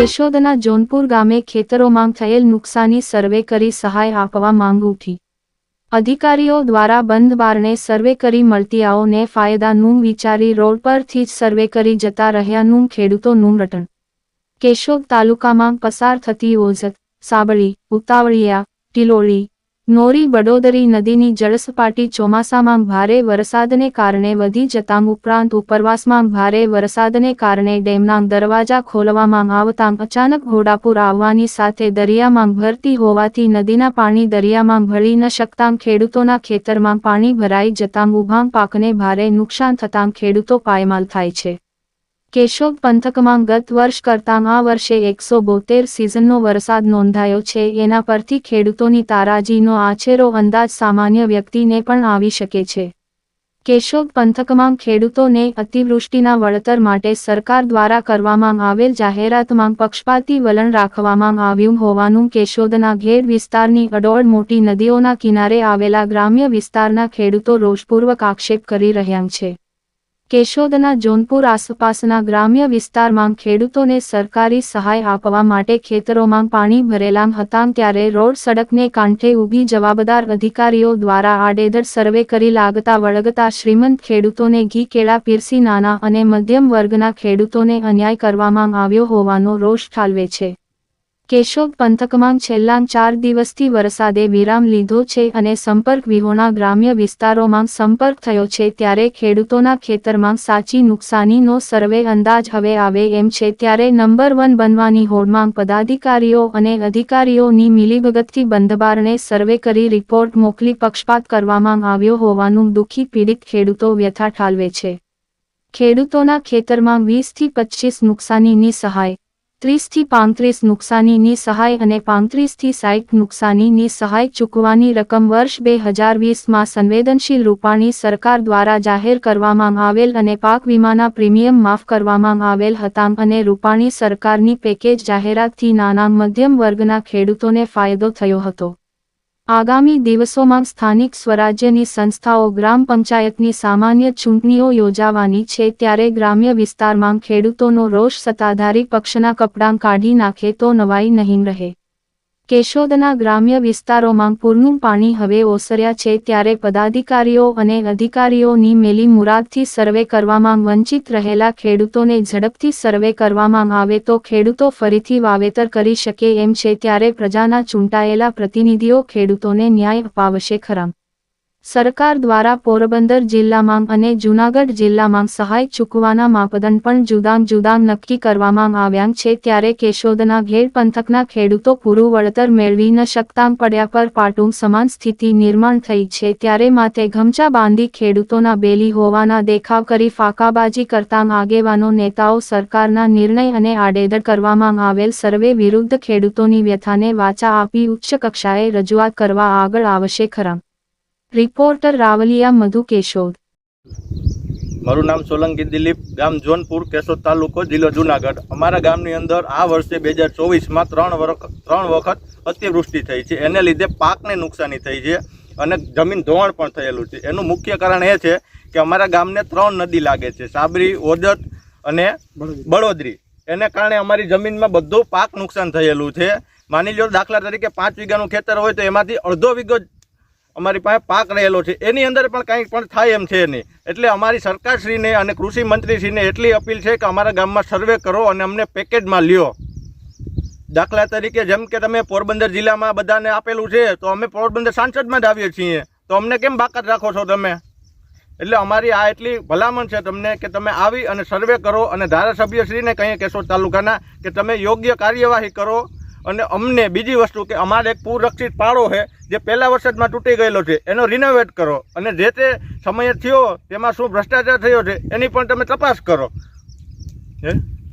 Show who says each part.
Speaker 1: કેશોદના જોનપુર ગામે ખેતરોમાં થયેલ નુકસાની સર્વે કરી સહાય આપવા માંગ ઉઠી. અધિકારીઓ દ્વારા બંધ બારણે સર્વે કરી મળતિયાઓને ફાયદાનું વિચારી રોડ પરથી જ સર્વે કરી જતા રહ્યાનું ખેડૂતોનું રટણ કેશોદ તાલુકામાં પસાર થતી ઓઝત, સાબળી, ઉતાવળિયા, ટિલોળી નોરી બડોદરી નદીની જળસપાટી ચોમાસામાં ભારે વરસાદને કારણે વધી જતાં ઉપરાંત ઉપરવાસમાં ભારે વરસાદને કારણે ડેમના દરવાજા ખોલવામાં આવતાં અચાનક ઘોડાપુર આવવાની સાથે દરિયામાં ભરતી હોવાથી નદીના પાણી દરિયામાં ભળી ન શકતાં ખેડૂતોના ખેતરમાં પાણી ભરાઈ જતાં ઉભાં પાકને ભારે નુકસાન થતાં ખેડૂતો પાયમાલ થાય છે. કેશોદ પંથકમાં ગત વર્ષ કરતાં આ વર્ષે એકસો બોતેર સિઝનનો વરસાદ નોંધાયો છે. એના પરથી ખેડૂતોની તારાજીનો આછેરો અંદાજ સામાન્ય વ્યક્તિને પણ આવી શકે છે. કેશોદ પંથકમાં ખેડૂતોને અતિવૃષ્ટિના વળતર માટે સરકાર દ્વારા કરવામાં આવેલ જાહેરાતમાં પક્ષપાતી વલણ રાખવામાં આવ્યું હોવાનું કેશોદના ઘેર વિસ્તારની અડોળ મોટી નદીઓના કિનારે આવેલા ગ્રામ્ય વિસ્તારના ખેડૂતો રોષપૂર્વક આક્ષેપ કરી રહ્યા છે. કેશોદના જોનપુર આસપાસના ગ્રામ્ય વિસ્તારમાં ખેડૂતોને સરકારી સહાય આપવા માટે ખેતરોમાં પાણી ભરેલા હતા ત્યારે રોડ સડકને કાંઠે ઊભી જવાબદાર અધિકારીઓ દ્વારા આડેધડ સર્વે કરી લાગતા વળગતા શ્રીમંત ખેડૂતોને ઘી, કેળા, પીરસી નાના અને મધ્યમ વર્ગના ખેડૂતોને અન્યાય કરવામાં આવ્યો હોવાનો રોષ ઠાલવે છે. કેશોદ પંથકમાં છેલ્લા ચાર દિવસથી વરસાદે વિરામ લીધો છે અને સંપર્ક વિહોણા ગ્રામ્ય વિસ્તારોમાં સંપર્ક થયો છે ત્યારે ખેડૂતોના ખેતરમાં સાચી નુકસાનીનો સર્વે અંદાજ હવે આવે એમ છે ત્યારે નંબર વન બનવાની હોડમાં પદાધિકારીઓ અને અધિકારીઓની મિલીભગતથી બંધબારણે સર્વે કરી રિપોર્ટ મોકલી પક્ષપાત કરવામાં આવ્યો હોવાનું દુઃખી પીડિત ખેડૂતો વ્યથા ઠાલવે છે. ખેડૂતોના ખેતરમાં વીસથી પચીસ નુકસાનીની સહાય ત્રીસથી પાંત્રીસ નુકસાનીની સહાય અને પાંત્રીસથી સાઠ નુકસાનીની સહાય ચૂકવાની રકમ વર્ષ બે હજાર વીસમાં સંવેદનશીલ રૂપાણી સરકાર દ્વારા જાહેર કરવામાં આવેલ અને પાક વીમાના પ્રીમિયમ માફ કરવામાં આવેલ હતા અને રૂપાણી સરકારની પેકેજ જાહેરાતથી નાના મધ્યમ વર્ગના ખેડૂતોને ફાયદો થયો હતો. આગામી દિવસોમાં સ્થાનિક સ્વરાજ્યની સંસ્થાઓ ગ્રામ પંચાયતની સામાન્ય ચૂંટણીઓ યોજાવાની છે ત્યારે ગ્રામ્ય વિસ્તારમાં ખેડૂતોનો રોષ સત્તાધારી પક્ષના કપડાં કાઢી નાખે તો નવાઈ નહીં રહે. કેશોદના ગ્રામ્ય વિસ્તારોમાં પૂરનું પાણી હવે ઓસર્યા છે ત્યારે પદાધિકારીઓ અને અધિકારીઓની મેલી મુરાદથી સર્વે કરવામાં વંચિત રહેલા ખેડૂતોને ઝડપથી સર્વે કરવામાં આવે તો ખેડૂતો ફરીથી વાવેતર કરી શકે એમ છે ત્યારે પ્રજાના ચૂંટાયેલા પ્રતિનિધિઓ ખેડૂતોને ન્યાય અપાવશે ખરા. સરકાર દ્વારા પોરબંદર જિલ્લામાં અને જૂનાગઢ જિલ્લામાં સહાય ચૂકવાના માપદંડ પણ જુદા જુદા નક્કી કરવામાં આવ્યા છે ત્યારે કેશોદના ઘેડ પંથકના ખેડૂતો પૂરું વળતર મેળવી ન શકતા પડ્યા પર પાટું સમાન સ્થિતિ નિર્માણ થઈ છે ત્યારે માથે ઘમચા બાંધી ખેડૂતોના બેલી હોવાના દેખાવ કરી ફાંકાબાજી કરતા આગેવાનો નેતાઓ સરકારના નિર્ણય અને આડેધડ કરવામાં આવેલ સર્વે વિરુદ્ધ ખેડૂતોની વ્યથાને વાચા આપી ઉચ્ચ કક્ષાએ રજૂઆત કરવા આગળ આવશે ખરા. રિપોર્ટર રાવલિયા મધુ કેશોદ
Speaker 2: મારું નામ સોલંકી દિલીપ, ગામ જોનપુર, કેશોદ તાલુકો, જિલ્લો જુનાગઢ. અમારા ગામની અંદર આ વર્ષે બે હજાર ચોવીસમાં ત્રણ વખત ત્રણ વખત અતિવૃષ્ટિ થઈ છે. એને લીધે પાકને નુકસાની થઈ છે અને જમીન ધોવાણ પણ થયેલું છે. એનું મુખ્ય કારણ એ છે કે અમારા ગામને ત્રણ નદી લાગે છે. સાબરી ઓજત અને બળોદરી. એને કારણે અમારી જમીનમાં બધું પાક નુકસાન થયેલું છે. માની લો દાખલા તરીકે પાંચ વીઘાનું ખેતર હોય તો એમાંથી અડધો વીઘો અમારી પાસે પાક રહેલો છે. એની અંદર પણ કંઈ પણ થાય એમ છે નહીં. એટલે અમારી સરકારશ્રીને અને કૃષિ મંત્રીશ્રીને એટલી અપીલ છે કે અમારા ગામમાં સર્વે કરો અને અમને પેકેજમાં લ્યો. દાખલા તરીકે જેમ કે તમે પોરબંદર જિલ્લામાં બધાને આપેલું છે, તો અમે પોરબંદર સાંસદમાં જ આવીએ છીએ. તો અમને કેમ બાકાત રાખો છો તમે? એટલે અમારી આ એટલી ભલામણ છે તમને કે તમે આવી અને સર્વે કરો અને ધારાસભ્યશ્રીને કહીએ કેશોદ તાલુકાના કે તમે યોગ્ય કાર્યવાહી કરો અને અમને બીજી વસ્તુ કે અમારે એક પૂરરક્ષિત પાળો છે જે પહેલા વરસાદમાં તૂટી ગયેલો છે, એનો રિનોવેટ કરો. અને જે તે સમયે થયો તેમાં શું ભ્રષ્ટાચાર થયો છે, એની પણ તમે તપાસ કરો. હે?